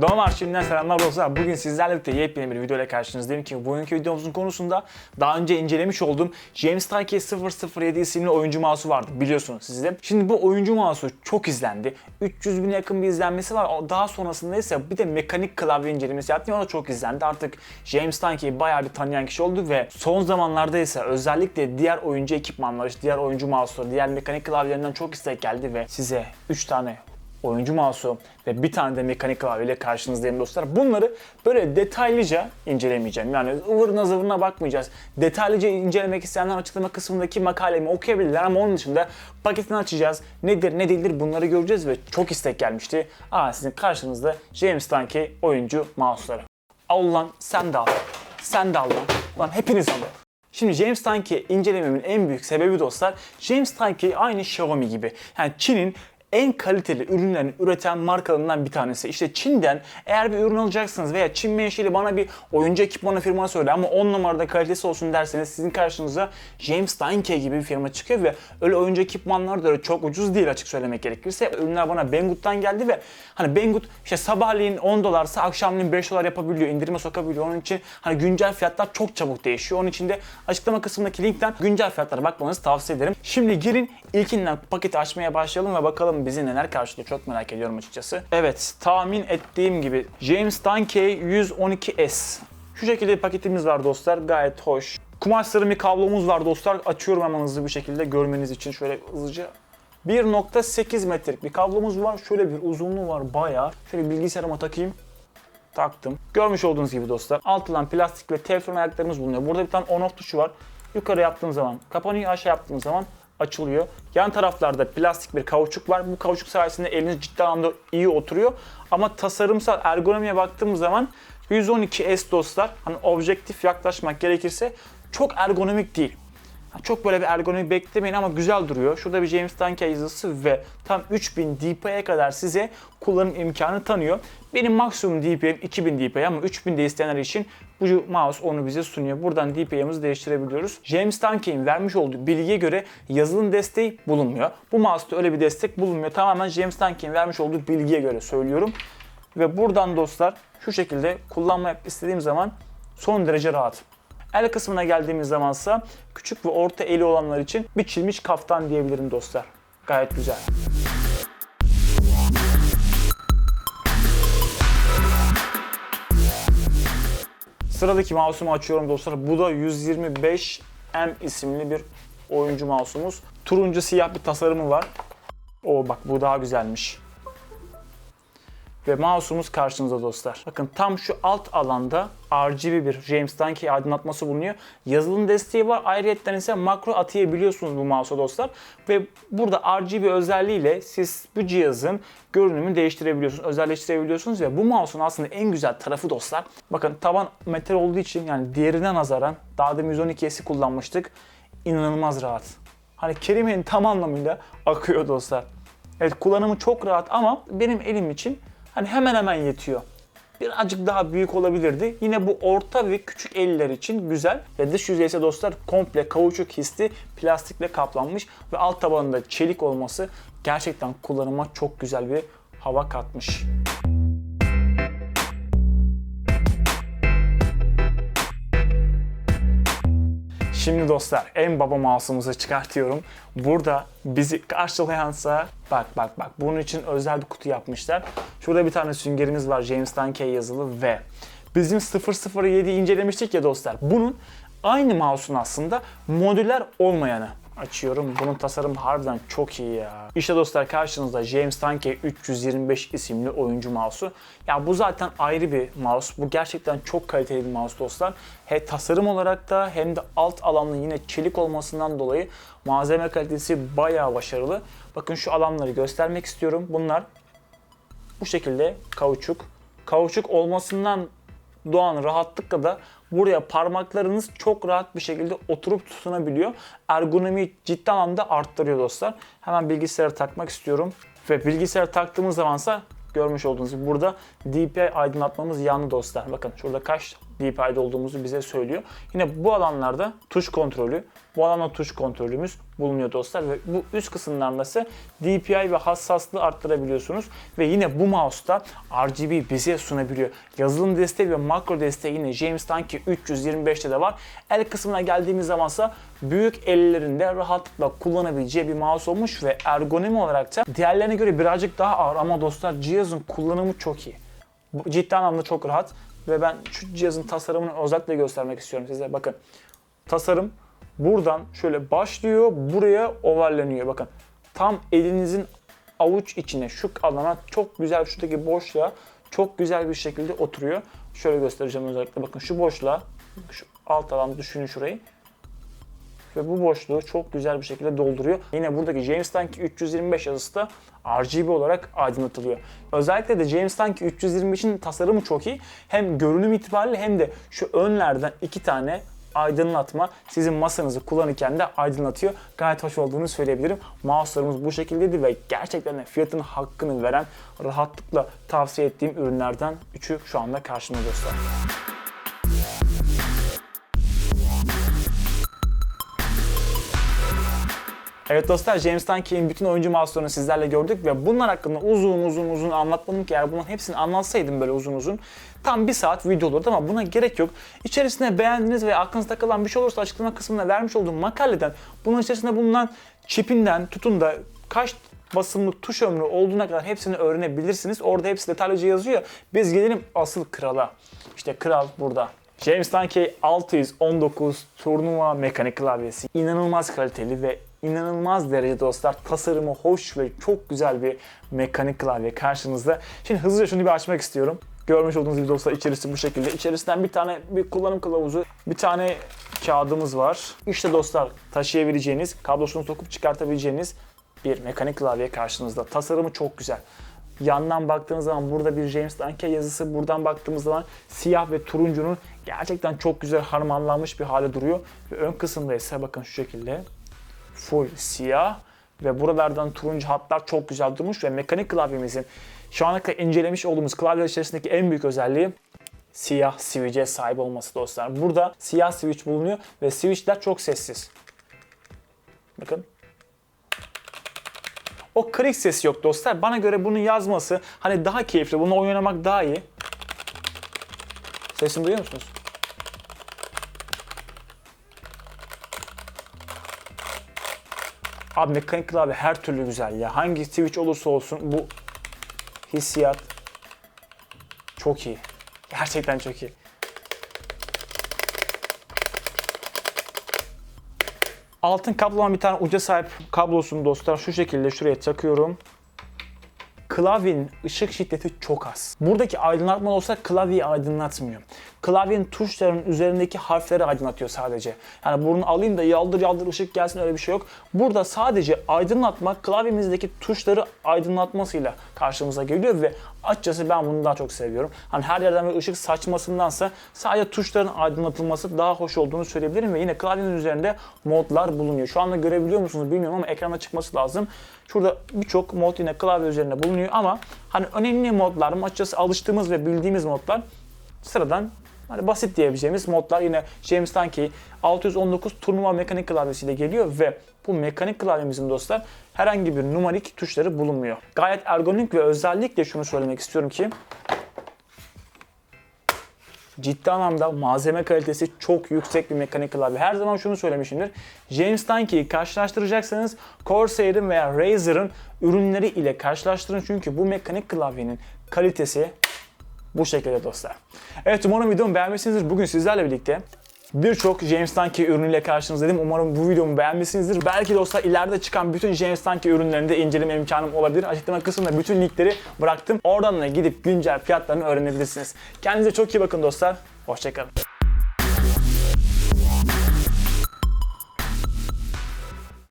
Doğum arşivinden selamlar dostlar. Bugün sizlerle birlikte yepyeni bir video ile karşınızdayım ki bugünkü videomuzun konusunda daha önce incelemiş olduğum James Tyke 007 isimli oyuncu mouse'u vardı biliyorsunuz siz de. Şimdi bu oyuncu mouse'u çok izlendi. 300 bine yakın bir izlenmesi var. Daha sonrasında ise bir de mekanik klavye incelemesi yaptım. O da çok izlendi. Artık James Tyke'yi bayağı bir tanıyan kişi oldu ve son zamanlarda ise özellikle diğer oyuncu ekipmanları, işte diğer oyuncu mouse'ları, diğer mekanik klavyelerinden çok istek geldi ve size 3 tane oyuncu mouse'u ve bir tane de mekanik klavyeyle karşınızdayım dostlar. Bunları böyle detaylıca incelemeyeceğim. Yani ıvırına zıvırına bakmayacağız. Detaylıca incelemek isteyenler açıklama kısmındaki makalemi okuyabilirler ama onun dışında paketini açacağız. Nedir ne değildir bunları göreceğiz ve çok istek gelmişti. Aa sizin karşınızda James Tanki oyuncu mouse'ları. Al lan sen de al. Sen de al lan. Lan hepiniz alın. Şimdi James Tanki incelememin en büyük sebebi dostlar James Tanki aynı Xiaomi gibi. Yani Çin'in en kaliteli ürünlerini üreten markalarından bir tanesi. İşte Çin'den eğer bir ürün alacaksınız veya Çin menşeli bana bir oyuncu ekipmanı firma söyle ama 10 numarada kalitesi olsun derseniz sizin karşınıza James Danke gibi bir firma çıkıyor ve öyle oyuncu ekipmanlar da çok ucuz değil açık söylemek gerekirse. Ürünler bana Banggood'dan geldi ve hani Banggood işte sabahleyin 10 dolarsa akşamleyin 5 dolar yapabiliyor, indirime sokabiliyor. Onun için hani güncel fiyatlar çok çabuk değişiyor. Onun için de açıklama kısmındaki linkten güncel fiyatlara bakmanızı tavsiye ederim. Şimdi girin ilkinden paketi açmaya başlayalım ve bakalım bizi neler karşılıyor çok merak ediyorum açıkçası. Evet tahmin ettiğim gibi James Danke 112S. Şu şekilde bir paketimiz var dostlar gayet hoş. Kumaş bir kablomuz var dostlar. Açıyorum hemen hızlı bir şekilde görmeniz için şöyle hızlıca 1.8 metrelik bir kablomuz var. Şöyle bir uzunluğu var bayağı. Şöyle bilgisayarıma takayım. Taktım. Görmüş olduğunuz gibi dostlar altından plastik ve teflon ayaklarımız bulunuyor. Burada bir tane on off tuşu var. Yukarı yaptığım zaman kapanıyor, aşağı yaptığım zaman açılıyor. Yan taraflarda plastik bir kauçuk var. Bu kauçuk sayesinde eliniz ciddi anlamda iyi oturuyor. Ama tasarımsal ergonomiye baktığımız zaman 112S dostlar hani objektif yaklaşmak gerekirse çok ergonomik değil. Çok böyle bir ergonomi beklemeyin ama güzel duruyor. Şurada bir James Duncan yazısı ve tam 3000 dpi'ye kadar size kullanım imkanı tanıyor. Benim maksimum dpi'm 2000 dpi ama 3000 de isteyenler için bu mouse onu bize sunuyor. Buradan dpi'mizi değiştirebiliyoruz. James Duncan'in vermiş olduğu bilgiye göre yazılım desteği bulunmuyor. Bu mouse'da öyle bir destek bulunmuyor. Tamamen James Duncan'in vermiş olduğu bilgiye göre söylüyorum. Ve buradan dostlar şu şekilde kullanmak istediğim zaman son derece rahat. El kısmına geldiğimiz zamansa küçük ve orta eli olanlar için biçilmiş kaftan diyebilirim dostlar. Gayet güzel. Sıradaki mouse'umu açıyorum dostlar. Bu da 125M isimli bir oyuncu mouse'umuz. Turuncu siyah bir tasarımı var. O bak bu daha güzelmiş ve mouse'umuz karşınızda dostlar. Bakın tam şu alt alanda RGB bir James Duncan aydınlatması bulunuyor. Yazılım desteği var. Ayrıca ise makro atayabiliyorsunuz bu mouse'a dostlar. Ve burada RGB özelliğiyle siz bu cihazın görünümünü değiştirebiliyorsunuz, özelleştirebiliyorsunuz ve bu mouse'un aslında en güzel tarafı dostlar. Bakın taban metal olduğu için yani diğerine nazaran daha da 112S'i kullanmıştık. İnanılmaz rahat. Hani kelimenin tam anlamıyla akıyor dostlar. Evet kullanımı çok rahat ama benim elim için hani hemen hemen yetiyor. Birazcık daha büyük olabilirdi. Yine bu orta ve küçük eller için güzel. Ve dış yüzey ise dostlar komple kauçuk hisli plastikle kaplanmış ve alt tabanında çelik olması gerçekten kullanıma çok güzel bir hava katmış. Şimdi dostlar en baba mouse'umuzu çıkartıyorum. Burada bizi karşılayansa bak bak bak bunun için özel bir kutu yapmışlar. Şurada bir tane süngerimiz var James Duncan yazılı ve bizim 007 incelemiştik ya dostlar. Bunun aynı mouse'un aslında modüler olmayanı açıyorum. Bunun tasarımı harbiden çok iyi ya. İşte dostlar karşınızda James Duncan 325 isimli oyuncu mouse'u. Ya bu zaten ayrı bir mouse. Bu gerçekten çok kaliteli bir mouse dostlar. Hem tasarım olarak da hem de alt alanın yine çelik olmasından dolayı malzeme kalitesi bayağı başarılı. Bakın şu alanları göstermek istiyorum. Bunlar bu şekilde kauçuk. Kauçuk olmasından doğan rahatlıkla da buraya parmaklarınız çok rahat bir şekilde oturup tutunabiliyor. Ergonomiyi ciddi anlamda arttırıyor dostlar. Hemen bilgisayarı takmak istiyorum. Ve bilgisayarı taktığımız zamansa görmüş olduğunuz gibi burada DPI aydınlatmamız yanlı dostlar. Bakın şurada kaç DPI'de olduğumuzu bize söylüyor. Yine bu alanlarda tuş kontrolü, bu alanda tuş kontrolümüz, bulunuyor dostlar ve bu üst kısımlarında ise DPI ve hassaslığı arttırabiliyorsunuz ve yine bu mouse'da RGB bize sunabiliyor. Yazılım desteği ve makro desteği yine James Tanki 325'te de var. El kısmına geldiğimiz zamansa büyük ellerinde rahatlıkla kullanabileceği bir mouse olmuş ve ergonomi olarak da diğerlerine göre birazcık daha ağır ama dostlar cihazın kullanımı çok iyi. Ciddi anlamda çok rahat ve ben şu cihazın tasarımını özellikle göstermek istiyorum size. Bakın tasarım buradan şöyle başlıyor buraya ovalleniyor. Bakın tam elinizin avuç içine şu alana çok güzel şuradaki boşluğa çok güzel bir şekilde oturuyor. Şöyle göstereceğim özellikle bakın şu boşluğa şu alt alan düşünün şurayı ve bu boşluğu çok güzel bir şekilde dolduruyor. Yine buradaki James Tanki 325 yazısı da RGB olarak aydınlatılıyor. Özellikle de James Tanki 325'in tasarımı çok iyi. Hem görünüm itibariyle hem de şu önlerden iki tane aydınlatma sizin masanızı kullanırken de aydınlatıyor. Gayet hoş olduğunu söyleyebilirim. Mouse'larımız bu şekildeydi ve gerçekten de fiyatın hakkını veren rahatlıkla tavsiye ettiğim ürünlerden üçü şu anda karşımda dostlar. Evet dostlar James Tanki'nin bütün oyuncu mouse'larını sizlerle gördük ve bunlar hakkında uzun uzun uzun anlatmadım ki eğer bunların hepsini anlatsaydım böyle uzun uzun tam bir saat video olurdu ama buna gerek yok. İçerisinde beğendiğiniz ve aklınızda kalan bir şey olursa açıklama kısmına vermiş olduğum makaleden bunun içerisinde bulunan çipinden tutun da kaç basımlık tuş ömrü olduğuna kadar hepsini öğrenebilirsiniz. Orada hepsi detaylıca yazıyor. Biz gelelim asıl krala. İşte kral burada. James Tanki 619 turnuva mekanik klavyesi. İnanılmaz kaliteli ve inanılmaz derece dostlar tasarımı hoş ve çok güzel bir mekanik klavye karşınızda. Şimdi hızlıca şunu bir açmak istiyorum. Görmüş olduğunuz gibi dostlar içerisi bu şekilde. İçerisinden bir tane bir kullanım kılavuzu, bir tane kağıdımız var. İşte dostlar taşıyabileceğiniz, kablosunu sokup çıkartabileceğiniz bir mekanik klavye karşınızda. Tasarımı çok güzel. Yandan baktığınız zaman burada bir James Danke yazısı, buradan baktığımız zaman siyah ve turuncunun gerçekten çok güzel harmanlanmış bir hale duruyor. Ve ön kısımda ise bakın şu şekilde full siyah ve buralardan turuncu hatlar çok güzel durmuş ve mekanik klavyemizin şu ana kadar incelemiş olduğumuz klavye içerisindeki en büyük özelliği siyah switch'e sahip olması dostlar. Burada siyah switch bulunuyor ve switchler çok sessiz. Bakın. O klik sesi yok dostlar. Bana göre bunu yazması hani daha keyifli. Bunu oynamak daha iyi. Sesini duyuyor musunuz? Abi mekanik klavye her türlü güzel ya. Hangi switch olursa olsun bu hissiyat çok iyi. Gerçekten çok iyi. Altın kablolanan bir tane uca sahip kablosunu dostlar şu şekilde şuraya takıyorum. Klavyenin ışık şiddeti çok az. Buradaki aydınlatma olsa klavyeyi aydınlatmıyor. Klavyenin tuşlarının üzerindeki harfleri aydınlatıyor sadece. Yani bunu alayım da yaldır yaldır ışık gelsin öyle bir şey yok. Burada sadece aydınlatma klavyemizdeki tuşları aydınlatmasıyla karşımıza geliyor ve açıkçası ben bunu daha çok seviyorum. Hani her yerden bir ışık saçmasındansa sadece tuşların aydınlatılması daha hoş olduğunu söyleyebilirim ve yine klavyenin üzerinde modlar bulunuyor. Şu anda görebiliyor musunuz bilmiyorum ama ekranda çıkması lazım. Şurada birçok mod yine klavye üzerinde bulunuyor ama hani önemli modlar açıkçası alıştığımız ve bildiğimiz modlar sıradan hani basit diyebileceğimiz modlar yine James Tanki 619 turnuva mekanik klavyesiyle geliyor ve bu mekanik klavyemizin dostlar herhangi bir numarik tuşları bulunmuyor. Gayet ergonomik ve özellikle şunu söylemek istiyorum ki ciddi anlamda malzeme kalitesi çok yüksek bir mekanik klavye. Her zaman şunu söylemişimdir. James Tanki'yi karşılaştıracaksanız Corsair'ın veya Razer'ın ürünleri ile karşılaştırın. Çünkü bu mekanik klavyenin kalitesi bu şekilde dostlar. Evet umarım videomu beğenmişsinizdir. Bugün sizlerle birlikte birçok James Tanki ürünüyle karşınızdayım. Umarım bu videomu beğenmişsinizdir. Belki dostlar ileride çıkan bütün James Tanki ürünlerini inceleme imkanım olabilir. Açıklama kısmında bütün linkleri bıraktım. Oradan da gidip güncel fiyatlarını öğrenebilirsiniz. Kendinize çok iyi bakın dostlar. Hoşçakalın.